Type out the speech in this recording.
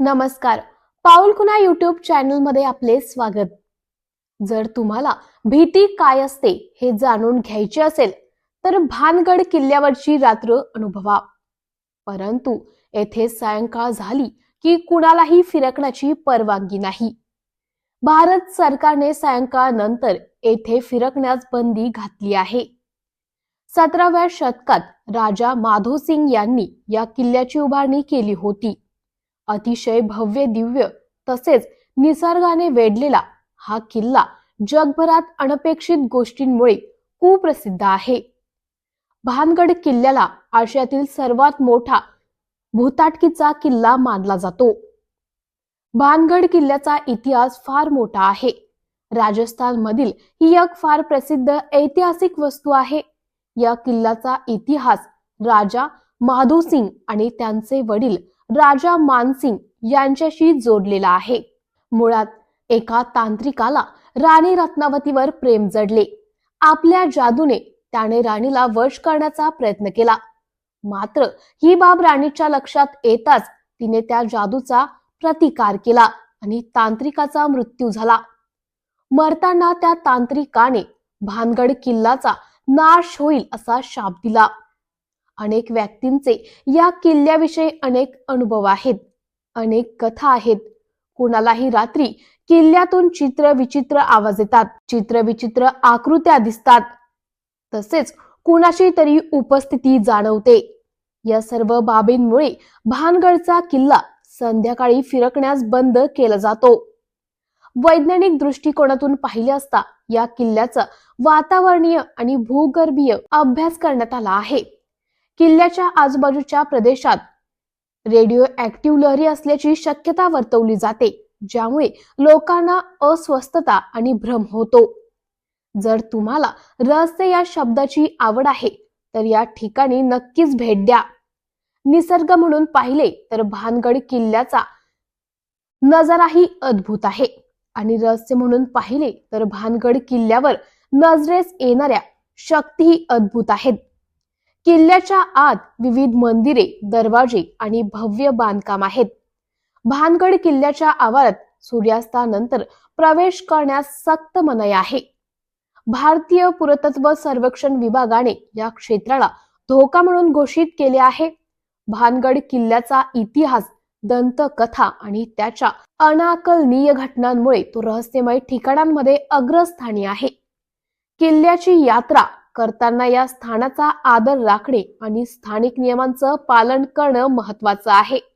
नमस्कार. पाऊल खुना युट्यूब चॅनलमध्ये आपले स्वागत. जर तुम्हाला भीती काय असते हे जाणून घ्यायचे असेल तर भानगड किल्ल्यावरची रात्र अनुभवा. परंतु येथे सायंकाळ झाली की कुणालाही फिरकण्याची परवानगी नाही. भारत सरकारने सायंकाळ नंतर येथे फिरकण्यास बंदी घातली आहे. सतराव्या शतकात राजा माधो सिंग यांनी या किल्ल्याची उभारणी केली होती. अतिशय भव्य दिव्य तसेच निसर्गाने वेढलेला हा किल्ला जगभरात अनपेक्षित गोष्टींमुळे कुप्रसिद्ध आहे. भानगड किल्ल्याला आशियातील सर्वात मोठा भूताटकीचा किल्ला मानला जातो. भानगड किल्ल्याचा इतिहास फार मोठा आहे. राजस्थान मधील ही एक फार प्रसिद्ध ऐतिहासिक वस्तू आहे. या किल्ल्याचा इतिहास राजा माधो सिंग आणि त्यांचे वडील राजा मानसिंग यांच्याशी जोडलेला आहे. मुळात एका तांत्रिकाला राणी रत्नावतीवर प्रेम जडले. आपल्या जादूने त्याने राणीला वश करण्याचा प्रयत्न केला. मात्र ही बाब राणीच्या लक्षात येताच तिने त्या जादूचा प्रतिकार केला आणि तांत्रिकाचा मृत्यू झाला. मरताना त्या तांत्रिकाने भानगड किल्लाचा नाश होईल असा शाप दिला. अनेक व्यक्तींचे या किल्ल्याविषयी अनेक अनुभव आहेत अनेक कथा आहेत. कुणालाही रात्री किल्ल्यातून चित्र विचित्र आवाज येतात चित्र विचित्र आकृत्या दिसतात. तसेच कुणाची तरी उपस्थिती जाणवते. या सर्व बाबींमुळे भानगडचा किल्ला संध्याकाळी फिरकण्यास बंद केला जातो. वैज्ञानिक दृष्टिकोनातून पाहिले असता या किल्ल्याचा वातावरणीय आणि भूगर्भीय अभ्यास करण्यात आला आहे. किल्ल्याच्या आजूबाजूच्या प्रदेशात. रेडिओ ऍक्टिव्ह लहरी असल्याची शक्यता वर्तवली जाते ज्यामुळे लोकांना अस्वस्थता आणि भ्रम होतो. जर तुम्हाला रहस्य या शब्दाची आवड आहे तर या ठिकाणी नक्कीच भेट द्या. निसर्ग म्हणून पाहिले तर भानगड किल्ल्याचा नजाराही अद्भुत आहे. आणि रहस्य म्हणून पाहिले तर भानगड किल्ल्यावर नजरेस येणाऱ्या शक्तीही अद्भुत आहेत. किल्ल्याच्या आत विविध मंदिरे दरवाजे आणि भव्य बांधकाम आहेत. भानगड किल्ल्याच्या आवारात सूर्यास्तानंतर प्रवेश करण्यास सक्त मनाई आहे. भारतीय पुरातत्व सर्वेक्षण विभागाने या क्षेत्राला धोका म्हणून घोषित केले आहे. भानगड किल्ल्याचा इतिहास दंतकथा आणि त्याच्या अनाकलनीय घटनांमुळे तो रहस्यमय ठिकाणांमध्ये अग्रस्थानी आहे. किल्ल्याची यात्रा करताना या स्थानाचा आदर राखणे आणि स्थानिक नियमांचं पालन करणं महत्वाचं आहे.